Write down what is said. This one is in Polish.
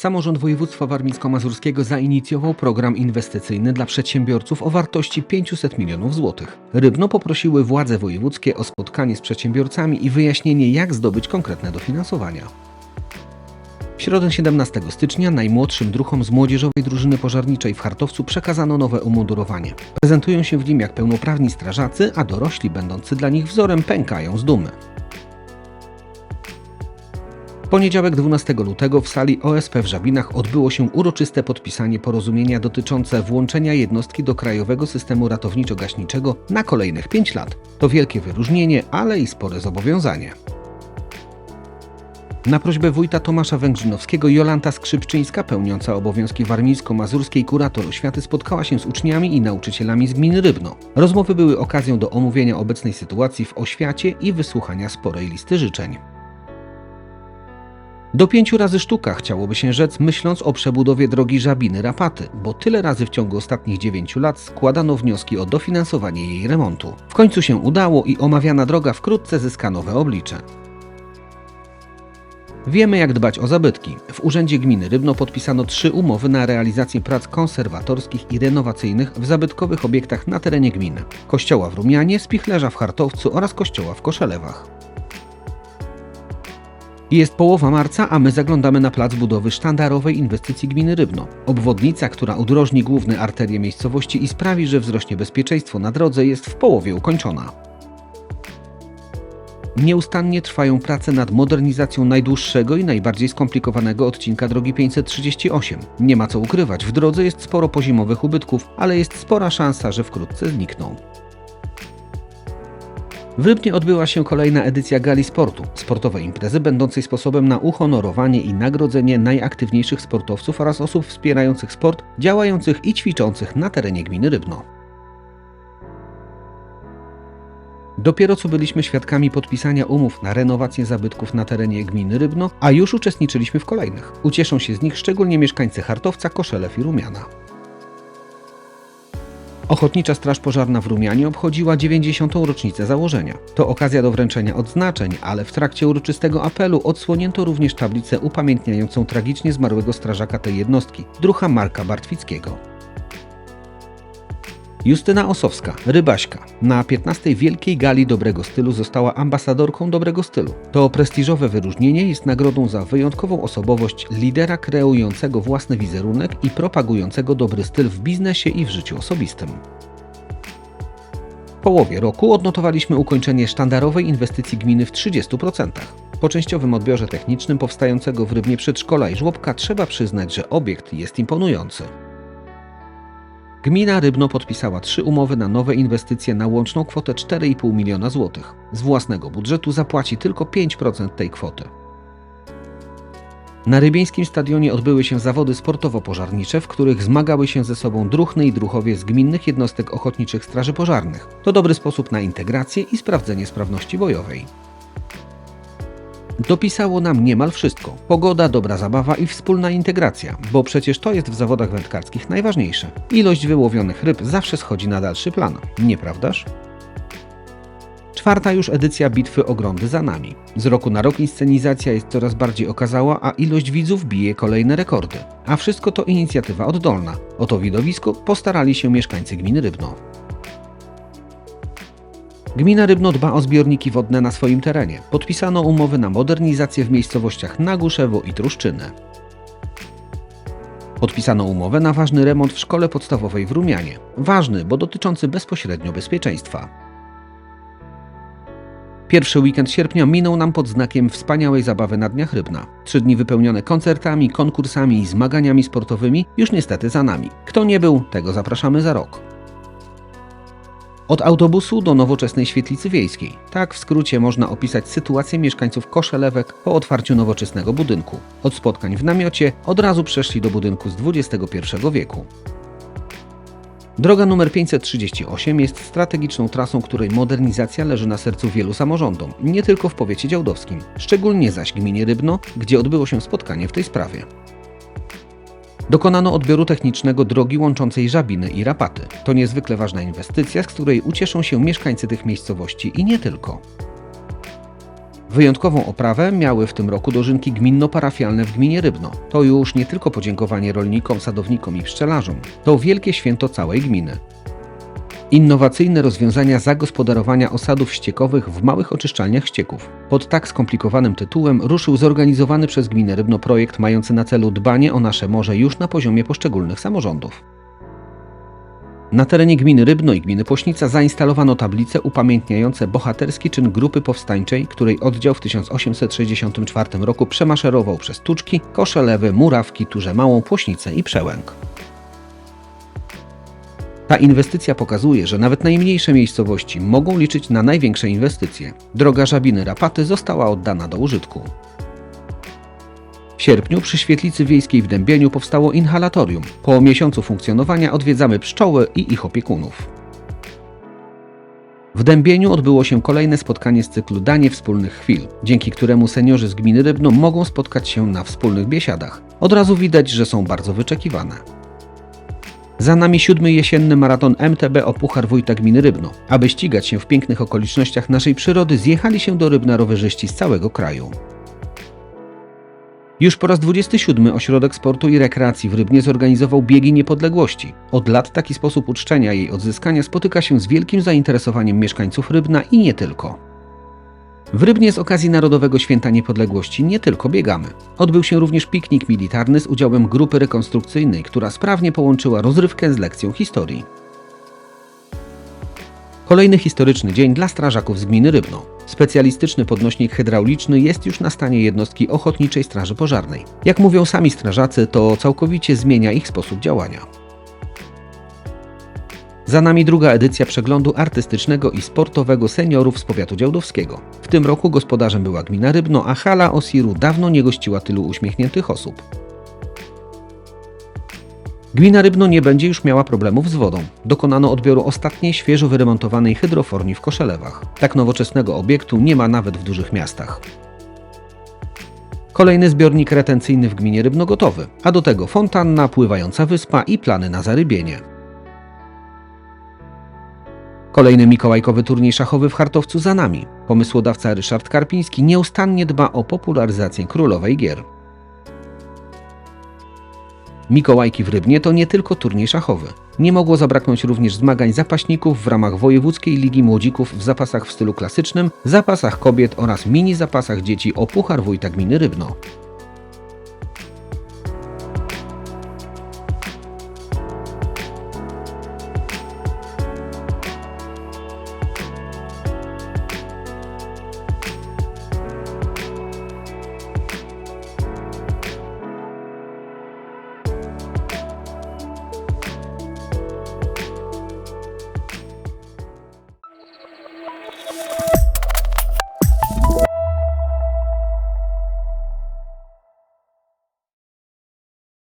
Samorząd Województwa Warmińsko-Mazurskiego zainicjował program inwestycyjny dla przedsiębiorców o wartości 500 milionów złotych. Rybno poprosiły władze wojewódzkie o spotkanie z przedsiębiorcami i wyjaśnienie, jak zdobyć konkretne dofinansowania. W środę 17 stycznia najmłodszym druhom z młodzieżowej drużyny pożarniczej w Hartowcu przekazano nowe umundurowanie. Prezentują się w nim jak pełnoprawni strażacy, a dorośli będący dla nich wzorem pękają z dumy. W poniedziałek 12 lutego w sali OSP w Żabinach odbyło się uroczyste podpisanie porozumienia dotyczące włączenia jednostki do krajowego systemu ratowniczo-gaśniczego na kolejnych 5 lat. To wielkie wyróżnienie, ale i spore zobowiązanie. Na prośbę wójta Tomasza Węgrzynowskiego Jolanta Skrzypczyńska, pełniąca obowiązki warmińsko-mazurskiej kurator oświaty, spotkała się z uczniami i nauczycielami z gminy Rybno. Rozmowy były okazją do omówienia obecnej sytuacji w oświacie i wysłuchania sporej listy życzeń. Do pięciu razy sztuka chciałoby się rzec, myśląc o przebudowie drogi Żabiny-Rapaty, bo tyle razy w ciągu ostatnich dziewięciu lat składano wnioski o dofinansowanie jej remontu. W końcu się udało i omawiana droga wkrótce zyska nowe oblicze. Wiemy, jak dbać o zabytki. W Urzędzie Gminy Rybno podpisano trzy umowy na realizację prac konserwatorskich i renowacyjnych w zabytkowych obiektach na terenie gminy. Kościoła w Rumianie, Spichlerza w Hartowcu oraz kościoła w Koszelewach. Jest połowa marca, a my zaglądamy na plac budowy sztandarowej inwestycji gminy Rybno. Obwodnica, która udrożni główne arterie miejscowości i sprawi, że wzrośnie bezpieczeństwo na drodze, jest w połowie ukończona. Nieustannie trwają prace nad modernizacją najdłuższego i najbardziej skomplikowanego odcinka drogi 538. Nie ma co ukrywać, w drodze jest sporo pozimowych ubytków, ale jest spora szansa, że wkrótce znikną. W Rybnie odbyła się kolejna edycja Gali Sportu, sportowej imprezy będącej sposobem na uhonorowanie i nagrodzenie najaktywniejszych sportowców oraz osób wspierających sport, działających i ćwiczących na terenie gminy Rybno. Dopiero co byliśmy świadkami podpisania umów na renowację zabytków na terenie gminy Rybno, a już uczestniczyliśmy w kolejnych. Ucieszą się z nich szczególnie mieszkańcy Hartowca, Koszelew i Rumiana. Ochotnicza Straż Pożarna w Rumianie obchodziła 90. rocznicę założenia. To okazja do wręczenia odznaczeń, ale w trakcie uroczystego apelu odsłonięto również tablicę upamiętniającą tragicznie zmarłego strażaka tej jednostki, drucha Marka Bartwickiego. Justyna Osowska, rybaśka, na 15. Wielkiej Gali Dobrego Stylu została ambasadorką Dobrego Stylu. To prestiżowe wyróżnienie jest nagrodą za wyjątkową osobowość lidera kreującego własny wizerunek i propagującego dobry styl w biznesie i w życiu osobistym. W połowie roku odnotowaliśmy ukończenie sztandarowej inwestycji gminy w 30%. Po częściowym odbiorze technicznym powstającego w Rybnie przedszkola i żłobka trzeba przyznać, że obiekt jest imponujący. Gmina Rybno podpisała trzy umowy na nowe inwestycje na łączną kwotę 4,5 miliona złotych. Z własnego budżetu zapłaci tylko 5% tej kwoty. Na rybieńskim stadionie odbyły się zawody sportowo-pożarnicze, w których zmagały się ze sobą druhny i druchowie z gminnych jednostek ochotniczych straży pożarnych. To dobry sposób na integrację i sprawdzenie sprawności bojowej. Dopisało nam niemal wszystko. Pogoda, dobra zabawa i wspólna integracja, bo przecież to jest w zawodach wędkarskich najważniejsze. Ilość wyłowionych ryb zawsze schodzi na dalszy plan, nieprawdaż? Czwarta już edycja Bitwy o Grądy za nami. Z roku na rok inscenizacja jest coraz bardziej okazała, a ilość widzów bije kolejne rekordy. A wszystko to inicjatywa oddolna. O to widowisko postarali się mieszkańcy gminy Rybno. Gmina Rybno dba o zbiorniki wodne na swoim terenie. Podpisano umowy na modernizację w miejscowościach Naguszewo i Truszczynę. Podpisano umowę na ważny remont w szkole podstawowej w Rumianie. Ważny, bo dotyczący bezpośrednio bezpieczeństwa. Pierwszy weekend sierpnia minął nam pod znakiem wspaniałej zabawy na Dniach Rybna. Trzy dni wypełnione koncertami, konkursami i zmaganiami sportowymi już niestety za nami. Kto nie był, tego zapraszamy za rok. Od autobusu do nowoczesnej świetlicy wiejskiej. Tak w skrócie można opisać sytuację mieszkańców Koszelewek po otwarciu nowoczesnego budynku. Od spotkań w namiocie od razu przeszli do budynku z XXI wieku. Droga numer 538 jest strategiczną trasą, której modernizacja leży na sercu wielu samorządom, nie tylko w powiecie działdowskim, szczególnie zaś gminie Rybno, gdzie odbyło się spotkanie w tej sprawie. Dokonano odbioru technicznego drogi łączącej Żabiny i Rapaty. To niezwykle ważna inwestycja, z której ucieszą się mieszkańcy tych miejscowości i nie tylko. Wyjątkową oprawę miały w tym roku dożynki gminno-parafialne w gminie Rybno. To już nie tylko podziękowanie rolnikom, sadownikom i pszczelarzom. To wielkie święto całej gminy. Innowacyjne rozwiązania zagospodarowania osadów ściekowych w małych oczyszczalniach ścieków. Pod tak skomplikowanym tytułem ruszył zorganizowany przez gminę Rybno projekt mający na celu dbanie o nasze morze już na poziomie poszczególnych samorządów. Na terenie gminy Rybno i gminy Pośnica zainstalowano tablice upamiętniające bohaterski czyn grupy powstańczej, której oddział w 1864 roku przemaszerował przez Tuczki, Koszelewy, Murawki, Turze Małą, Płośnicę i Przełęk. Ta inwestycja pokazuje, że nawet najmniejsze miejscowości mogą liczyć na największe inwestycje. Droga Żabiny-Rapaty została oddana do użytku. W sierpniu przy świetlicy wiejskiej w Dębieniu powstało inhalatorium. Po miesiącu funkcjonowania odwiedzamy pszczoły i ich opiekunów. W Dębieniu odbyło się kolejne spotkanie z cyklu Danie Wspólnych Chwil, dzięki któremu seniorzy z gminy Rybno mogą spotkać się na wspólnych biesiadach. Od razu widać, że są bardzo wyczekiwane. Za nami siódmy jesienny maraton MTB o Puchar Wójta Gminy Rybno. Aby ścigać się w pięknych okolicznościach naszej przyrody, zjechali się do Rybna rowerzyści z całego kraju. Już po raz 27 Ośrodek Sportu i Rekreacji w Rybnie zorganizował biegi niepodległości. Od lat taki sposób uczczenia jej odzyskania spotyka się z wielkim zainteresowaniem mieszkańców Rybna i nie tylko. W Rybnie z okazji Narodowego Święta Niepodległości nie tylko biegamy. Odbył się również piknik militarny z udziałem grupy rekonstrukcyjnej, która sprawnie połączyła rozrywkę z lekcją historii. Kolejny historyczny dzień dla strażaków z gminy Rybno. Specjalistyczny podnośnik hydrauliczny jest już na stanie jednostki Ochotniczej Straży Pożarnej. Jak mówią sami strażacy, to całkowicie zmienia ich sposób działania. Za nami druga edycja przeglądu artystycznego i sportowego seniorów z powiatu działdowskiego. W tym roku gospodarzem była gmina Rybno, a hala Osiru dawno nie gościła tylu uśmiechniętych osób. Gmina Rybno nie będzie już miała problemów z wodą. Dokonano odbioru ostatniej świeżo wyremontowanej hydroforni w Koszelewach. Tak nowoczesnego obiektu nie ma nawet w dużych miastach. Kolejny zbiornik retencyjny w gminie Rybno gotowy, a do tego fontanna, pływająca wyspa i plany na zarybienie. Kolejny mikołajkowy turniej szachowy w Hartowcu za nami. Pomysłodawca Ryszard Karpiński nieustannie dba o popularyzację królowej gier. Mikołajki w Rybnie to nie tylko turniej szachowy. Nie mogło zabraknąć również zmagań zapaśników w ramach Wojewódzkiej Ligi Młodzików w zapasach w stylu klasycznym, zapasach kobiet oraz mini zapasach dzieci o Puchar Wójta Gminy Rybno.